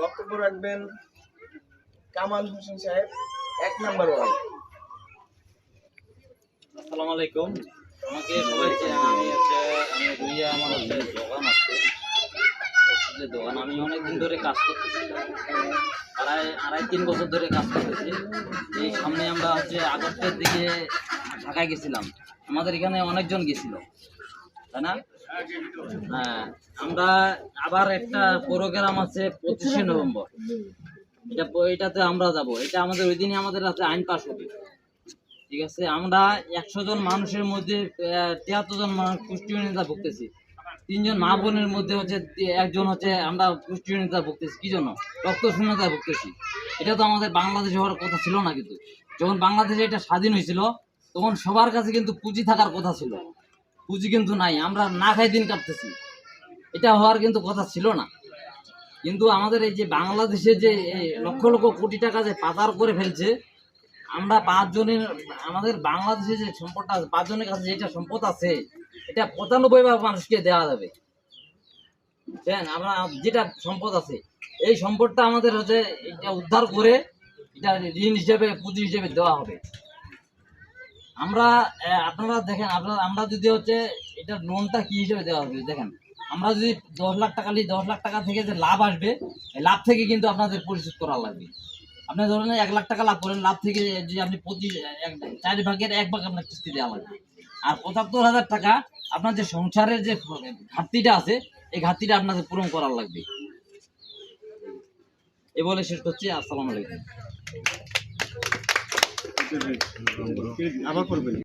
বক্তব্য রাখবেন কামাল হোসেন সাহেব, এক নাম্বার ওয়ার্ড। আসসালামু আলাইকুম। আমাকে সবাই আমি হচ্ছে আমি রুইয়া আমার হচ্ছে দোকান আছে। ওষুধের দোকান। আমি অনেকদিন ধরে কাজ করতেছি। আড়াই আড়াই তিন বছর ধরে কাজ করতেছি। এই সামনে আমরা হচ্ছে আগস্টের দিকে ঢাকায় গেছিলাম। আমাদের এখানে অনেকজন গেছিল। তাই না? হ্যাঁ আমরা আবার একটা প্রোগ্রাম আছে পঁচিশে নভেম্বর। এটা এটাতে আমরা যাব। এটা আমাদের ওই দিনই আমাদের আইন পাস হবে। ঠিক আছে? আমরা একশো জন মানুষের মধ্যে তিয়াত্তর জন মানুষ পুষ্টিহীনতা ভুগতেছি। তিনজন মা বোনের মধ্যে হচ্ছে একজন হচ্ছে আমরা পুষ্টিহীনতা ভুগতেছি। কি জন্য? রক্ত শূন্যতা ভুগতেছি। এটা তো আমাদের বাংলাদেশে হওয়ার কথা ছিল না কিন্তু। যখন বাংলাদেশে এটা স্বাধীন হয়েছিল, তখন সবার কাছে কিন্তু পুঁজি থাকার কথা ছিল। পুঁজি কিন্তু নাই, আমরা না খাই দিন কাটতেছি। এটা হওয়ার কিন্তু কথা ছিল না। কিন্তু আমাদের এই যে বাংলাদেশে যে লক্ষ লক্ষ কোটি টাকা যে পাচার করে ফেলছে, আমরা পাঁচজনের, আমাদের বাংলাদেশে যে সম্পদটা আছে, পাঁচজনের কাছে যেটা সম্পদ আছে, এটা পঁচানব্বই ভাগ মানুষকে দেওয়া যাবে। বুঝছেন আমরা যেটা সম্পদ আছে, এই সম্পদটা আমাদের হচ্ছে এটা উদ্ধার করে, এটা ঋণ হিসেবে, পুঁজি হিসেবে দেওয়া হবে। আমরা আপনারা দেখেন, আপনারা, আমরা যদি হচ্ছে এটা লোনটা কি হিসেবে দেওয়া হবে, দেখেন। আমরা যদি দশ লাখ টাকা নিই, দশ লাখ টাকা থেকে যে লাভ আসবে লাভ থেকে কিন্তু আপনাদের পরিশোধ করা লাগবে। আপনি ধরেন এক লাখ টাকা লাভ করেন, লাভ থেকে যে আপনি পঁচিশ চার ভাগের এক ভাগ আপনার কিস্তি দেওয়া লাগবে। আর পঁচাত্তর হাজার টাকা আপনার যে সংসারের যে ঘাটতিটা আছে, এই ঘাটতিটা আপনাদের পূরণ করার লাগবে। এ বলে শেষ করছি, আসসালামু আলাইকুম। আবার করবেন।